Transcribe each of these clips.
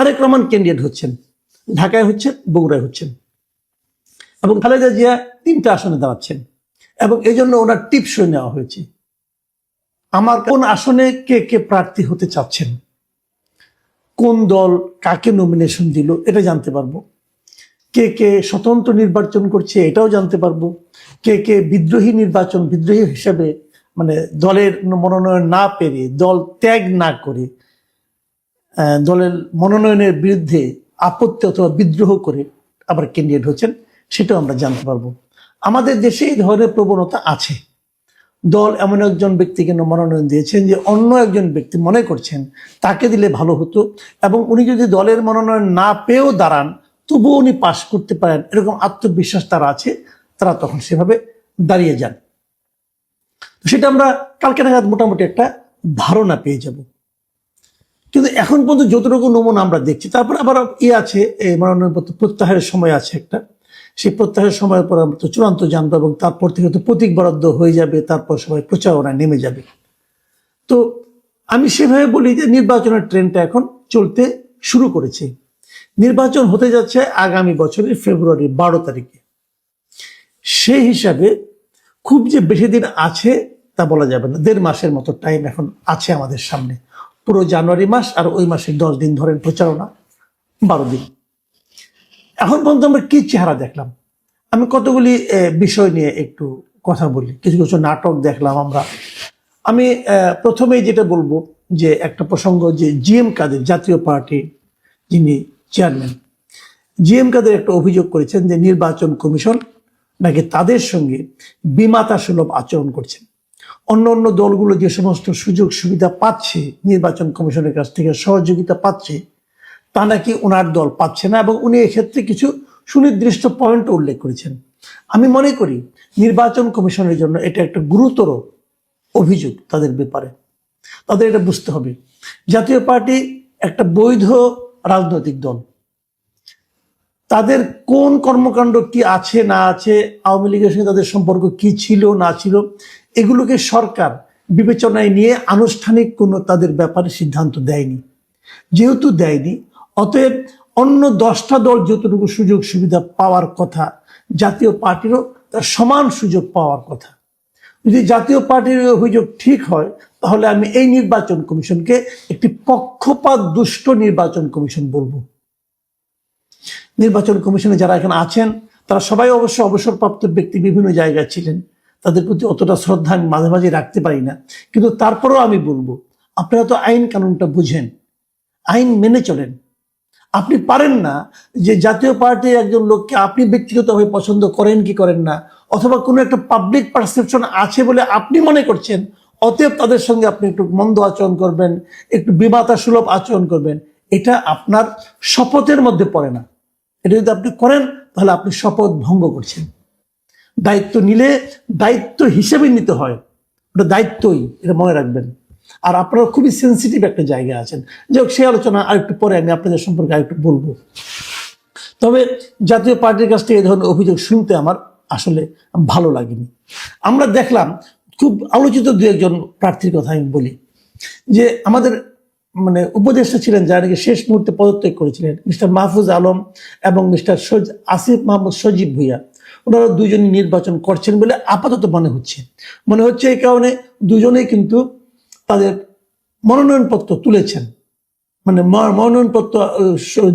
Tarique Rahman candidate হচ্ছেন, ঢাকায় হচ্ছেন, বগুড়ায় হচ্ছেন। এবং খালেদা জিয়া তিনটা আসনে দাঁড়াচ্ছেন। এবং এই জন্য ওনার টিপসই নেওয়া হয়েছে। আমার কোন আসনে কে কে প্রার্থী হতে চাচ্ছেন? কোন দল কাকে নমিনেশন দিল, এটা জানতে পারব। কে কে স্বতন্ত্র নির্বাচন করছে, এটাও জানতে পারব। কে কে বিদ্রোহী নির্বাচন, বিদ্রোহী হিসেবে মানে দলের মনোনয়ন না পেরে দল ত্যাগ না করে দলের মনোনয়নের বিরুদ্ধে আপত্তি অথবা বিদ্রোহ করে আবার ক্যান্ডিডেট হচ্ছেন, সেটাও আমরা জানতে পারব। আমাদের দেশে এই ধরনের প্রবণতা আছে। দল এমন একজন ব্যক্তিকে মনোনয়ন দিয়েছেন যে অন্য একজন ব্যক্তি মনে করছেন তাকে দিলে ভালো হতো এবং উনি যদি দলের মনোনয়ন না পেয়েও দাঁড়ান, তবুও উনি পাশ করতে পারেন, এরকম আত্মবিশ্বাস তারা আছে, তারা তখন সেভাবে দাঁড়িয়ে যান। সেটা আমরা কালকে নাগাদ মোটামুটি একটা ধারণা পেয়ে যাব। কিন্তু এখন পর্যন্ত যতটুকু নমুনা আমরা দেখছি, তারপর আবার ইয়ে আছে এই মনোনয়নপত্র প্রত্যাহারের সময় আছে একটা। সেই প্রত্যাহারের সময়ের পর আমরা তো চূড়ান্ত জানব এবং তারপর থেকে তো প্রতীক বরাদ্দ হয়ে যাবে, তারপর সবাই প্রচারণায় নেমে যাবে। তো আমি সেভাবে বলি যে নির্বাচনের ট্রেনটা এখন চলতে শুরু করেছে। নির্বাচন হতে যাচ্ছে আগামী বছরের ফেব্রুয়ারি বারো তারিখে। সেই হিসাবে খুব যে বেশি দিন আছে তা বলা যাবে না, দেড় মাসের মতো টাইম এখন আছে আমাদের সামনে। পুরো জানুয়ারি মাস আর ওই মাসে দশ দিন ধরেন প্রচারণা, বারো দিন। এখন পর্যন্ত আমরা কি চেহারা দেখলাম? আমি কতগুলি বিষয় নিয়ে একটু কথা বলি, কিছু কিছু নাটক দেখলাম আমরা। আমি প্রথমেই যেটা বলব যে একটা প্রসঙ্গ যে জিএম কাদের জাতীয় পার্টি, যিনি চেয়ারম্যান, জিএম কাদের একটা অভিযোগ করেছেন যে নির্বাচন কমিশন নাকি তাদের সঙ্গে বিমাতা সুলভ আচরণ করছেন। অন্য অন্য দলগুলো যে সমস্ত সুযোগ সুবিধা পাচ্ছে, নির্বাচন কমিশনের কাছ থেকে সহযোগিতা পাচ্ছে, তা নাকি ওনার দল পাচ্ছে না এবং উনি এক্ষেত্রে কিছু সুনির্দিষ্ট পয়েন্ট উল্লেখ করেছেন। আমি মনে করি নির্বাচন কমিশনের জন্য এটা একটা গুরুতর অভিযোগ তাদের ব্যাপারে। তাদের এটা বুঝতে হবে। জাতীয় পার্টি একটা বৈধ রাজনৈতিক দল। তাদের কোন কর্মকাণ্ড কি আছে, না আছে, আওয়ামী লীগের সঙ্গে তাদের সম্পর্ক কি ছিল, না ছিল এগুলোকে সরকার বিবেচনায় নিয়ে আনুষ্ঠানিক কোনো তাদের ব্যাপারে সিদ্ধান্ত দেয়নি। যেহেতু দেয়নি, অতএব অন্য দশটা দল যতটুকু সুযোগ সুবিধা পাওয়ার কথা, জাতীয় পার্টিরও তার সমান সুযোগ পাওয়ার কথা। যদি জাতীয় পার্টির অভিযোগ ঠিক হয়, তাহলে আমি এই নির্বাচন কমিশনকে একটি পক্ষপাত দুষ্ট নির্বাচন কমিশন বলব। নির্বাচন কমিশনে যারা এখানে আছেন, তারা সবাই অবশ্য অবসরপ্রাপ্ত ব্যক্তি বিভিন্ন জায়গায় ছিলেন। তাদের প্রতি অতটা শ্রদ্ধা আমি মাঝে মাঝে রাখতে পারি না। কিন্তু তারপরেও আমি বলব, আপনারা তো আইন কানুনটা বুঝেন, আইন মেনে চলেন। আপনি পারেন না যে জাতীয় পার্টির একজন লোককে আপনি ব্যক্তিগতভাবে পছন্দ করেন কি করেন না, অথবা কোনো একটা পাবলিক পারসেপশন আছে বলে আপনি মনে করছেন, অতএব তাদের সঙ্গে আপনি একটু মন্দ আচরণ করবেন, একটু বিমাতা সুলভ আচরণ করবেন, এটা আপনার শপথের মধ্যে পড়ে না। এটা যদি আপনি করেন, তাহলে আপনি শপথ ভঙ্গ করছেন। দায়িত্ব নিলে দায়িত্ব হিসেবে নিতে হয়। ওটা দায়িত্বই, এটা মনে রাখবেন। আর আপনারা খুবই সেন্সিটিভ একটা জায়গা আছেন। যাই হোক, সেই আলোচনা আরেকটু পরে আমি আপনাদের সম্পর্কে আরেকটু বলব। তবে জাতীয় পার্টির কাছ থেকে এই ধরনের অভিযোগ শুনতে আমার আসলে ভালো লাগেনি। আমরা দেখলাম, খুব আলোচিত দু একজন প্রার্থীর কথা আমি বলি, যে আমাদের মানে উপদেষ্টা ছিলেন যারা নাকি শেষ মুহূর্তে পদত্যাগ করেছিলেন, মিস্টার মাহফুজ আলম এবং মিস্টার আসিফ মাহমুদ সজীব ভুইয়া। ওনারা দুজনই নির্বাচন করছেন বলে আপাতত মনে হচ্ছে। মনে হচ্ছে এই কারণে দুজনেই কিন্তু তাদের মনোনয়নপত্র তুলেছেন। মানে মনোনয়নপত্র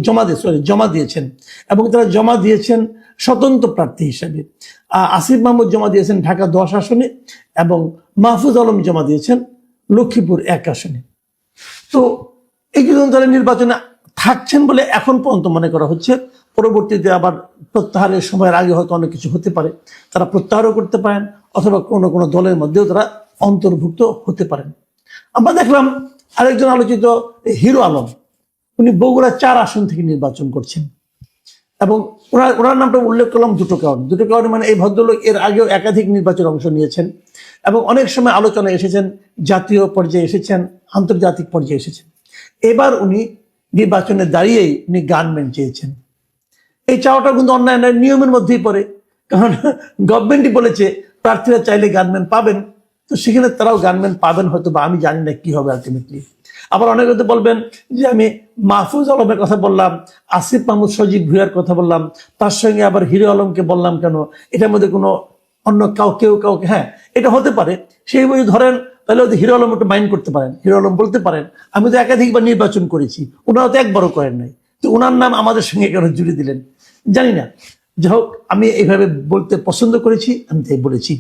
জমা দিয়ে সরি জমা দিয়েছেন এবং তারা জমা দিয়েছেন স্বতন্ত্র প্রার্থী হিসেবে। আসিফ মাহমুদ জমা দিয়েছেন ঢাকা দশ আসনে এবং মাহফুজ আলম জমা দিয়েছেন লক্ষ্মীপুর এক আসনে। তো এই দুজন তারা নির্বাচনে থাকছেন বলে এখন পর্যন্ত মনে করা হচ্ছে পরবর্তীতে আবার প্রত্যাহারের সময়ের আগে হয়তো অনেক কিছু হতে পারে। তারা প্রত্যাহারও করতে পারেন, অথবা কোনো কোনো দলের মধ্যেও তারা অন্তর্ভুক্ত হতে পারেন। আমরা দেখলাম আরেকজন আলোচিত হিরো আলম, উনি বগুড়া চার আসন থেকে নির্বাচন করছেন। এবং ওনার ওনার নামটা উল্লেখ করলাম দুটো কারণ। দুটো কারণে মানে এই ভদ্রলোক এর আগেও একাধিক নির্বাচনে অংশ নিয়েছেন এবং অনেক সময় আলোচনায় এসেছেন, জাতীয় পর্যায়ে এসেছেন, আন্তর্জাতিক পর্যায়ে এসেছেন। এবার উনি নির্বাচনে দাঁড়িয়েই উনি গানম্যান চেয়েছেন এই চাওয়াটা কিন্তু অন্যায় নয়, নিয়মের মধ্যেই পড়ে। কারণ গভর্নমেন্টই বলেছে প্রার্থীরা চাইলে গানম্যান পাবেন। তো সেখানে তারাও গানম্যান পাবেন হয়তো বা আমি জানি না কি হবে আলটিমেটলি আবার অনেকে হয়তো বলবেন যে আমি মাহফুজ আলমের কথা বললাম আসিফ মাহমুদ সজিব ভুইয়ার কথা বললাম তার সঙ্গে আবার হিরো আলমকে বললাম কেন? এটার মধ্যে কোনো অন্য কাউ কেউ কাউকে হ্যাঁ এটা হতে পারে। সেই বই ধরেন তাহলে হয়তো হিরো আলম একটু মাইন্ড করতে পারেন। হিরো আলম বলতে পারেন আমি তো একাধিকবার নির্বাচন করেছি ওনারা তো একবারও করেন নাই। তো ওনার নাম আমাদের সঙ্গে কেন জুড়ে দিলেন? জানি না যাই হোক আমি এইভাবে বলতে পছন্দ করেছি, আমি তাই বলেছি।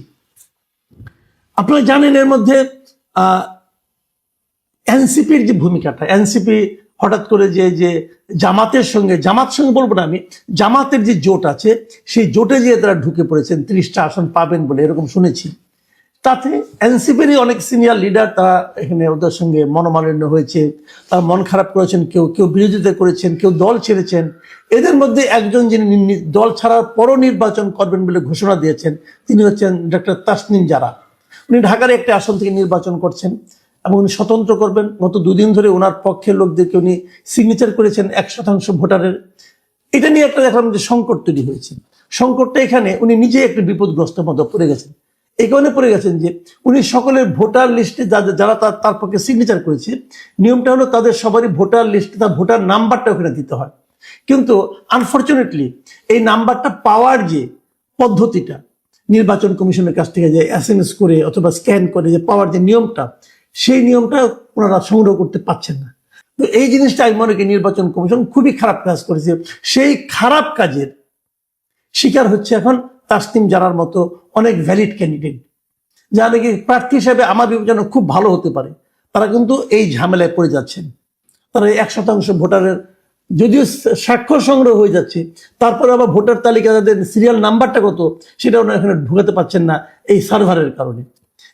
আপনারা জানেন এর মধ্যে এনসিপির যে ভূমিকাটা, এনসিপি হঠাৎ করে যে যে জামাতের সঙ্গে, জামাত সঙ্গে বলব না আমি, জামাতের যে জোট আছে, সেই জোটে যে তারা ঢুকে পড়েছেন, ত্রিশটা আসন পাবেন বলে এরকম শুনেছি। তাতে এনসিপিরই অনেক সিনিয়র লিডার তারা এখানে ওদের সঙ্গে মনোমালিন্য হয়েছে। তারা মন খারাপ করেছেন, কেউ কেউ বিরোধিতা করেছেন, কেউ দল ছেড়েছেন। এদের মধ্যে একজন যিনি দল ছাড়ার পরও নির্বাচন করবেন বলে ঘোষণা দিয়েছেন, তিনি হচ্ছেন ডক্টর তাসনিম জারা। উনি ঢাকার একটি আসন থেকে নির্বাচন করছেন এবং উনি স্বতন্ত্র করবেন। গত দুদিন ধরে ওনার পক্ষের লোকদেরকে উনি সিগনেচার করেছেন এক শতাংশ ভোটারের। এটা নিয়ে একটা দেখলাম যে সংকট তৈরি হয়েছে। সংকটটা এখানে উনি নিজে একটু বিপদগ্রস্ত মতো পড়ে গেছেন। এই কারণে পড়ে গেছেন যে উনি সকলের ভোটার লিস্টে যারা তার তার পক্ষে সিগনেচার করেছে, নিয়মটা হলো তাদের সবারই ভোটার লিস্টে, তার ভোটার নাম্বারটা ওখানে দিতে হয়। কিন্তু আনফর্চুনেটলি এই নাম্বারটা পাওয়ার যে পদ্ধতিটা, নির্বাচন কমিশনের কাছ থেকে যে এস এম এস করে অথবা স্ক্যান করে যে পাওয়ার যে নিয়মটা, সেই নিয়মটা ওনারা সংগ্রহ করতে পারছেন না। তো এই জিনিসটা আমি মনে করি নির্বাচন কমিশন খুবই খারাপ কাজ করেছে। সেই খারাপ কাজের শিকার হচ্ছে এখন তাসনিম জানার মতো অনেক ভ্যালিড ক্যান্ডিডেট যা নাকি প্রার্থী হিসেবে আমার বিবেচনা খুব ভালো হতে পারে, তারা কিন্তু এই ঝামেলায় পড়ে যাচ্ছেন। তারা এক শতাংশ ভোটারের যদিও স্বাক্ষর সংগ্রহ হয়ে যাচ্ছে, তারপরে আবার ভোটার তালিকা তাদের সিরিয়াল নাম্বারটা কত সেটা ওনারা এখানে ঢুকাতে পারছেন না এই সার্ভারের কারণে।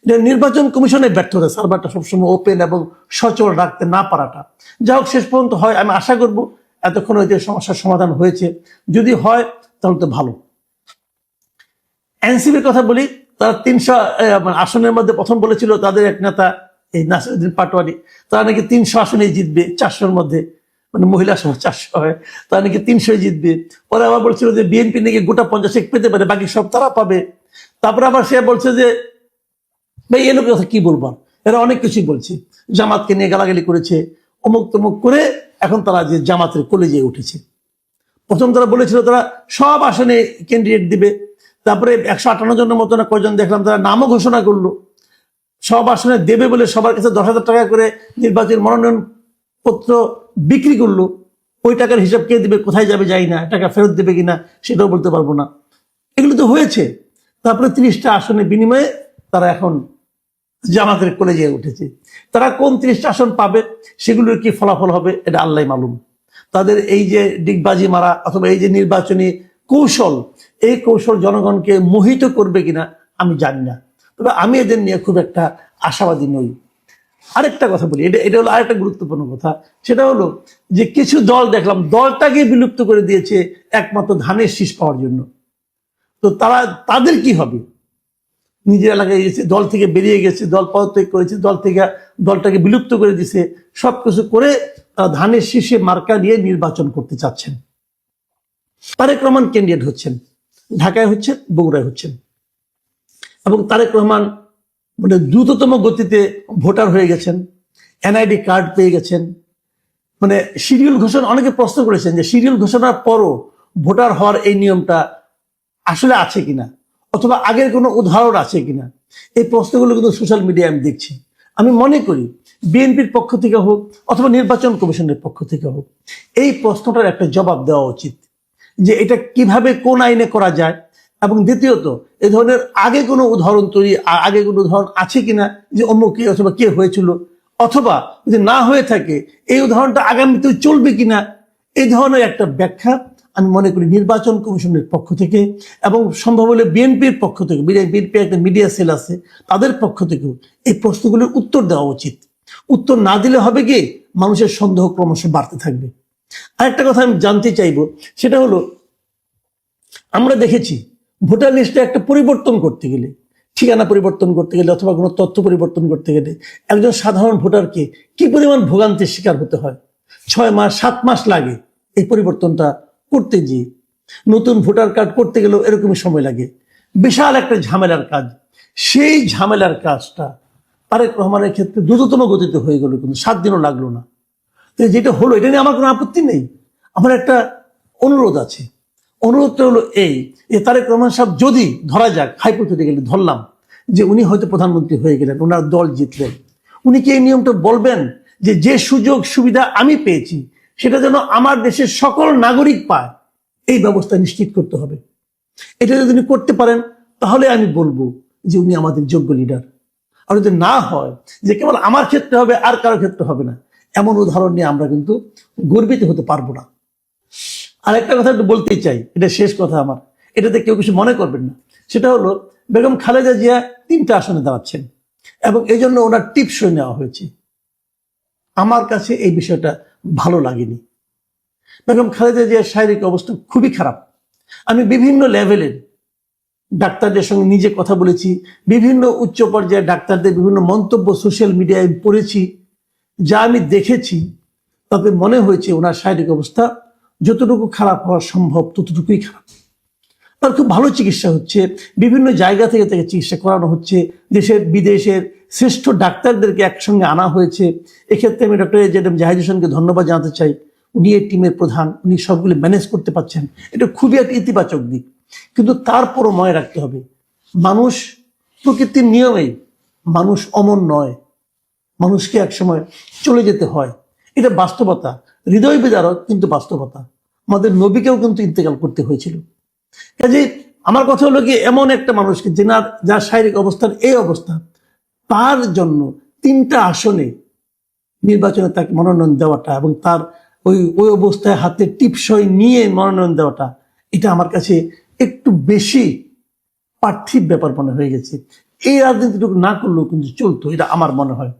এটা নির্বাচন কমিশনের ব্যর্থতা, সার্ভারটা সবসময় ওপেন এবং সচল রাখতে না পারাটা। যা হোক, শেষ পর্যন্ত হয়, আমি আশা করব এতক্ষণ ওই যে সমস্যার সমাধান হয়েছে। যদি হয়, তাহলে তো ভালো। এনসিপির কথা বলি, তারা তিনশো আসনের মধ্যে প্রথম বলেছিল তাদের এক নেতা এই নাসিরুদ্দিন পাটোয়ারি। তারা নাকি তিনশো আসনে জিতবে চারশোর মধ্যে মানে মহিলা সহ চারশো হয়। তারা নাকি তিনশোই জিতবে। পরে আবার বলছিল যে বিএনপি নাকি গোটা পঞ্চাশ পেতে পারে, বাকি সব তারা পাবে। তারপরে আবার সে বলছে যে, ভাই, এ লোকের কথা কি বলব? এরা অনেক কিছুই বলছে। জামাতকে নিয়ে গালাগালি করেছে, অমুক তমুক করে এখন তারা যে জামাতের কলেজে উঠেছে। প্রথম তারা বলেছিল তারা সব আসনে ক্যান্ডিডেট দিবে। তারপরে একশো আটান্ন জনের মতো না কয়জন দেখলাম, তারা নামও ঘোষণা করল। সব আসনে দেবে বলে সবার কাছে দশ হাজার টাকা করে নির্বাচন মনোনয়ন পত্র বিক্রি করল। ওই টাকার হিসাব কে দেবে, কোথায় যাবে যাই না, টাকা ফেরত দেবে কিনা সেটাও বলতে পারব না। এগুলো তো হয়েছে। তারপরে তিরিশটা আসনের বিনিময়ে তারা এখন জামাতের কলেজে উঠেছে। তারা কোন তিরিশটা আসন পাবে, সেগুলোর কি ফলাফল হবে, এটা আল্লাহ মালুম। তাদের এই যে ডিগবাজি মারা অথবা এই যে নির্বাচনী কৌশল এই কৌশল জনগণকে মোহিত করবে কিনা আমি জানি না। তবে আমি এদের নিয়ে খুব একটা আশাবাদী নই। আরেকটা কথা বলি, এটা এটা হলো আরেকটা গুরুত্বপূর্ণ কথা। সেটা হলো যে কিছু দল, দেখলাম দলটাকে বিলুপ্ত করে দিয়েছে একমাত্র ধানের শীষ পাওয়ার জন্য। তো তারা তাদের কি হবে? নিজের এলাকায় গেছে দল থেকে বেরিয়ে গেছে, দল পদত্যাগ করেছে, দল থেকে দলটাকে বিলুপ্ত করে দিছে, সবকিছু করে তারা ধানের শীষে মার্কা নিয়ে নির্বাচন করতে চাচ্ছেন। তারেক রহমান ক্যান্ডিডেট হচ্ছেন। ঢাকায় হচ্ছেন বগুড়ায় হচ্ছেন এবং তারেক রহমান মানে দ্রুততম গতিতে ভোটার হয়ে গেছেন, এনআইডি কার্ড পেয়ে গেছেন। মানে শিডিউল ঘোষণা, অনেকে প্রশ্ন করেছেন যে শিডিউল ঘোষণার পরও ভোটার হওয়ার এই নিয়মটা আসলে আছে কিনা, অথবা আগের কোনো উদাহরণ আছে কিনা? এই প্রশ্নগুলো কিন্তু সোশ্যাল মিডিয়ায় আমি দেখছি। আমি মনে করি বিএনপির পক্ষ থেকে হোক, অথবা নির্বাচন কমিশনের পক্ষ থেকে হোক, এই প্রশ্নটার একটা জবাব দেওয়া উচিত। যে এটা কীভাবে কোন আইনে করা যায়? এবং দ্বিতীয়ত, এ ধরনের আগে কোনো উদাহরণ তৈরি আগে কোনো উদাহরণ আছে কিনা? যে অমুক কে অথবা কে হয়েছিল? অথবা যদি না হয়ে থাকে, এই উদাহরণটা আগামীতে চলবে কিনা? এই ধরনের একটা ব্যাখ্যা আমি মনে করি নির্বাচন কমিশনের পক্ষ থেকে এবং সম্ভব হলে বিএনপির পক্ষ থেকে বিএনপি একটা মিডিয়া সেল আছে, তাদের পক্ষ থেকেও এই প্রশ্নগুলোর উত্তর দেওয়া উচিত। উত্তর না দিলে হবে কি? মানুষের সন্দেহ ক্রমশ বাড়তে থাকবে। আরেকটা কথা আমি জানতে চাইব, সেটা হলো, আমরা দেখেছি ভোটার লিস্টে একটা পরিবর্তন করতে গেলে, ঠিকানা পরিবর্তন করতে গেলে অথবা কোনো তথ্য পরিবর্তন করতে গেলে একজন সাধারণ ভোটারকে কি পরিমাণ ভোগান্তির শিকার হতে হয়? ছয় মাস, সাত মাস লাগে এই পরিবর্তনটা করতে গিয়ে। নতুন ভোটার কার্ড করতে গেলেও এরকমই সময় লাগে। বিশাল একটা ঝামেলার কাজ। সেই ঝামেলার কাজটা তারেক রহমানের ক্ষেত্রে দ্রুততম গতিতে হয়ে গেল কিন্তু সাত দিনও লাগল না। যেটা হলো, এটা নিয়ে আমার কোনো আপত্তি নেই। আমার একটা অনুরোধ আছে। অনুরোধটা হলো এই, যে তারেক রহমান সাহেব যদি ধরা যাক হাইপোথেটিক্যালি ধরলাম, যে উনি হয়তো প্রধানমন্ত্রী হয়ে গেলেন, ওনার দল জিতলেন উনি কি এই নিয়মটা বলবেন যে যে সুযোগ সুবিধা আমি পেয়েছি, সেটা যেন আমার দেশের সকল নাগরিক পায়? এই ব্যবস্থা নিশ্চিত করতে হবে। এটা যদি উনি করতে পারেন, তাহলে আমি বলব যে উনি আমাদের যোগ্য লিডার আর যদি না হয়, যে কেবল আমার ক্ষেত্রে হবে, আর কারও ক্ষেত্রে হবে না। এমন উদাহরণ নিয়ে আমরা কিন্তু গর্বিত হতে পারব না। আর একটা কথা একটু বলতেই চাই, এটা শেষ কথা আমার। এটাতে কেউ কিছু মনে করবেন না। সেটা হলো, বেগম খালেদা জিয়া তিনটা আসনে দাঁড়াচ্ছেন এবং এই জন্য ওনার টিপসই নেওয়া হয়েছে। আমার কাছে এই বিষয়টা ভালো লাগেনি। বেগম খালেদা জিয়ার শারীরিক অবস্থা খুবই খারাপ। আমি বিভিন্ন লেভেলের ডাক্তারদের সঙ্গে নিজে কথা বলেছি, বিভিন্ন উচ্চ পর্যায়ের ডাক্তারদের বিভিন্ন মন্তব্য সোশ্যাল মিডিয়ায় পড়েছি। যা আমি দেখেছি তাতে মনে হয়েছে ওনার শারীরিক অবস্থা যতটুকু খারাপ হওয়া সম্ভব, ততটুকুই খারাপ। তার খুব ভালো চিকিৎসা হচ্ছে। বিভিন্ন জায়গা থেকে তাকে চিকিৎসা করানো হচ্ছে। দেশের, বিদেশের শ্রেষ্ঠ ডাক্তারদেরকে একসঙ্গে আনা হয়েছে। এক্ষেত্রে আমি ডক্টর এজেডএম জাহিদ হোসেনকে ধন্যবাদ জানাতে চাই। উনি এই টিমের প্রধান, উনি সবগুলি ম্যানেজ করতে পারছেন। এটা খুবই একটা ইতিবাচক দিক। কিন্তু তারপরও মনে রাখতে হবে, মানুষ প্রকৃতির নিয়মেই মানুষ অমন নয়। মানুষকে একসময় চলে যেতে হয়। এটা বাস্তবতা। হৃদয় বিদারক কিন্তু বাস্তবতা। আমাদের নবীকেও কিন্তু ইন্তেকাল করতে হয়েছিল। কাজে আমার কথা হলো কি, এমন একটা মানুষকে যেনার যার শারীরিক অবস্থার এই অবস্থা, তার জন্য তিনটা আসনে নির্বাচনে তাকে মনোনয়ন দেওয়াটা এবং তার ওই ওই অবস্থায় হাতে টিপসই নিয়ে মনোনয়ন দেওয়াটা, এটা আমার কাছে একটু বেশি পার্থিব ব্যাপার মনে হয়ে গেছে। এই রাজনীতিটুকু না করলেও কিন্তু চলতো, এটা আমার মনে হয়।